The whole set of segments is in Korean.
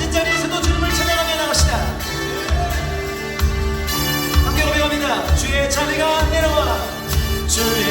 앉은 자리에서도 주님을 찬양하게 나갑시다. 자리가 내려와 주의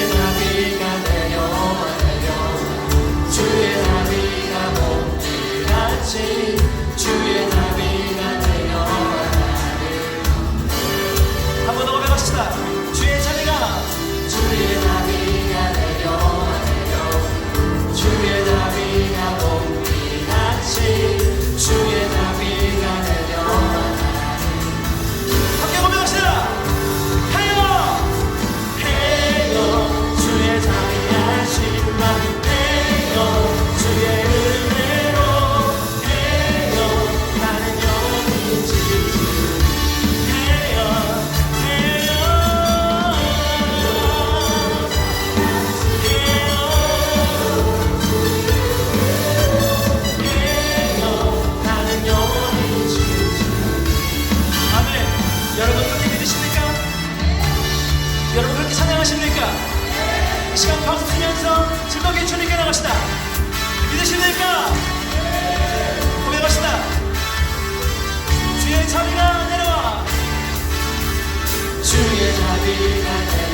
여러분 그렇게 믿으십니까? 여러분 그렇게 찬양하십니까? 이 시간 박수 치면서 즐겁게 주님께 나갑시다 믿으십니까? 고백합시다 주의 자비가 내려와 주의 자비가 내려와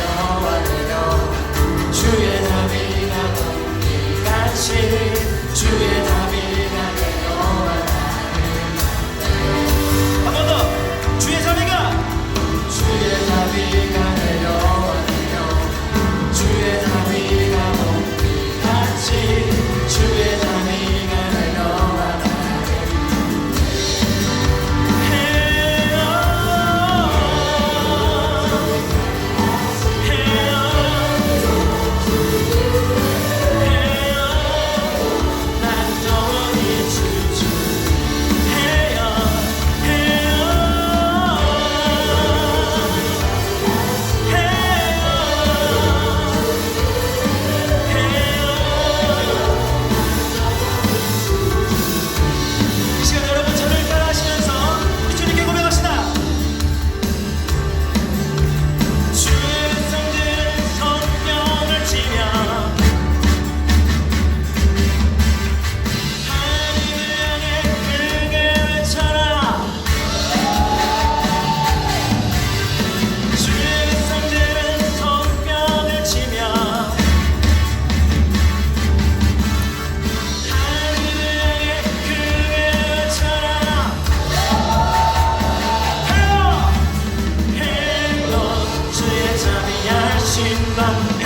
心难。